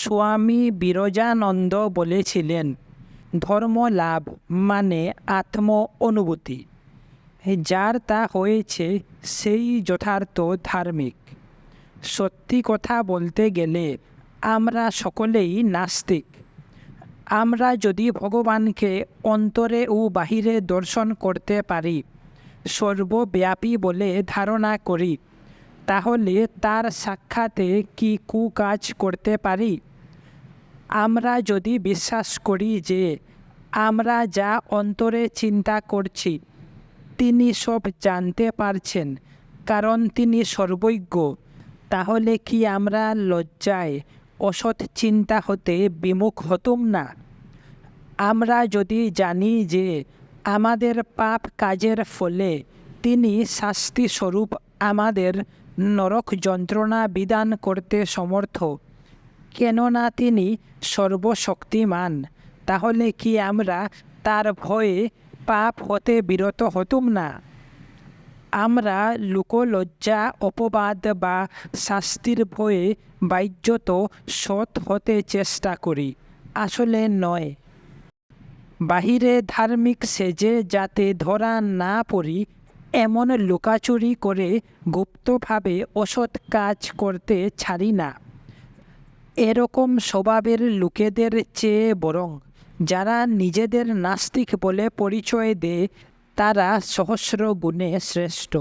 স্বামী বিরজানন্দ বলেছিলেন, ধর্ম লাভ মানে আত্ম অনুভূতি যার তা হয়েছে সেই যথার্থ ধার্মিক। সত্যি কথা বলতে গেলে আমরা সকলেই নাস্তিক। আমরা যদি ভগবানকে অন্তরে ও বাহিরে দর্শন করতে পারি, সর্বব্যাপী বলে ধারণা করি। তাহলে তার সাক্ষাতে কি কুকাজ করতে পারি? আমরা যদি বিশ্বাস করি যে আমরা যা অন্তরে চিন্তা করছি, তিনি সব জানতে পারছেন, কারণ তিনি সর্বজ্ঞ, তাহলে কি আমরা লজ্জায় অসৎ চিন্তা হতে বিমুখ হতুম না? আমরা যদি জানি যে আমাদের পাপ কাজের ফলে তিনি শাস্তি স্বরূপ আমাদের নরক যন্ত্রণা বিধান করতে সমর্থ। কেননা তিনি সর্বশক্তিমান, তাহলে কি আমরা তার ভয়ে পাপ হতে বিরত হতুম না? আমরা লোকলজ্জা, অপবাদ বা শাস্তির ভয়ে বাহ্যত সৎ হতে চেষ্টা করি, আসলে নয়। বাহিরে ধার্মিক সেজে যাতে ধরা না পড়ি এমন লোকাচুরি করে গুপ্তভাবে অসৎ কাজ করতে ছাড়ি না। এরকম স্বভাবের লোকেদের চেয়ে বরং যারা নিজেদের নাস্তিক বলে পরিচয় দেয়, তারা সহস্র গুণে শ্রেষ্ঠ।